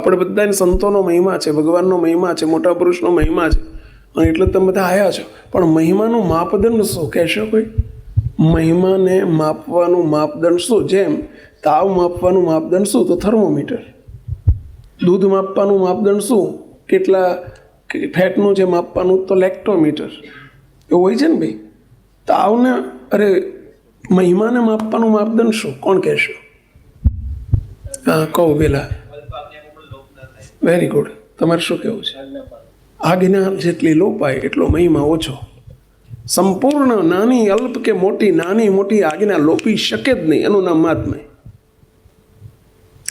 આપણે બધાને સંતોનો મહિમા છે, ભગવાનનો મહિમા છે, મોટા પુરુષનો મહિમા છે. અને એટલે જ તમે બધા આવ્યા છો. પણ મહિમાનું માપદંડ શું? કહેશો કોઈ? મહિમાને માપવાનું માપદંડ શું? જેમ તાવ માપવાનું માપદંડ શું? તો થર્મોમીટર. દૂધ માપવાનું માપદંડ શું? કેટલા ફેટનું છે માપવાનું? તો લેક્ટોમીટર. એવું હોય છે ને ભાઈ? તાવને, અરે મહિમાને માપવાનું માપદંડ શું? કોણ કહેશો? હા, કહો પેલા. વેરી ગુડ તમારે શું કહેવું છે? આજ્ઞા જેટલી લોપાય, એટલો મહિમા ઓછો. સંપૂર્ણ નાની, અલ્પ કે મોટી, નાની, મોટી આજ્ઞા લોપી શકે જ નહીં. એનું નામ મહાત્મય.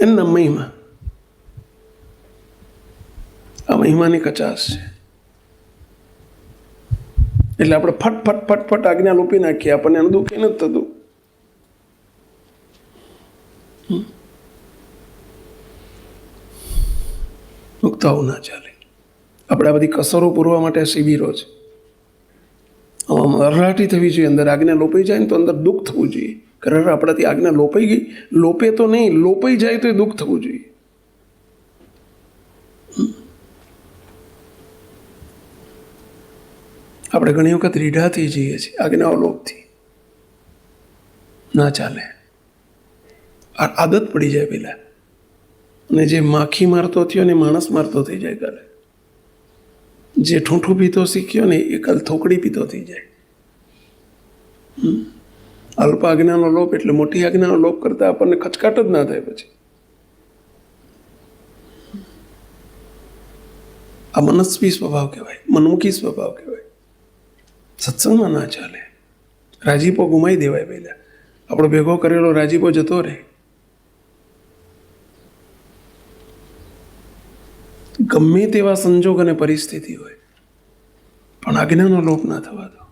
એનું નામ મહિમા. આ મહિમાની કચાશ છે. એટલે આપણે ફટ ફટ ફટ ફટ આજ્ઞા લોપી નાખીએ. આપણને એનું દુઃખ નથી થતું. મુક્તાઓ ના ચાલે. આપણે આ બધી કસરો પૂરવા માટે શિબિરો છે. આમ અરરાટી થવી જોઈએ, અંદર આજ્ઞા લોપાઈ જાય ને તો અંદર દુઃખ થવું જોઈએ. ખરેખર આપણાથી આજ્ઞા લોપાઈ ગઈ, લોપે તો નહીં, લોપાઈ જાય તો એ દુઃખ થવું જોઈએ. આપણે ઘણી વખત રીઢા થઈ જઈએ છીએ, આજ્ઞાઓ લોપથી. ના ચાલે. આદત પડી જાય પેલા અને જે માખી મારતો થયો ને માણસ મારતો થઈ જાય કાલે. જે ઠૂંઠું પીતો શીખ્યો ને એ કાલ થોકડી પીતો થઈ જાય. અલ્પ આજ્ઞાનો લોપ એટલે મોટી આજ્ઞાનો લોપ કરતાં આપણને ખચકાટ જ ના થાય પછી. આ મનસ્વી સ્વભાવ કહેવાય, મનમુખી સ્વભાવ કહેવાય. સત્સંગમાં ના ચાલે. રાજીપો ગુમાઈ દેવાય પહેલાં. આપણો ભેગો કરેલો રાજીપો જતો રહે. ગમે તેવા સંજોગ અને પરિસ્થિતિ હોય પણ આજ્ઞાનો લોપ ના થવા દો.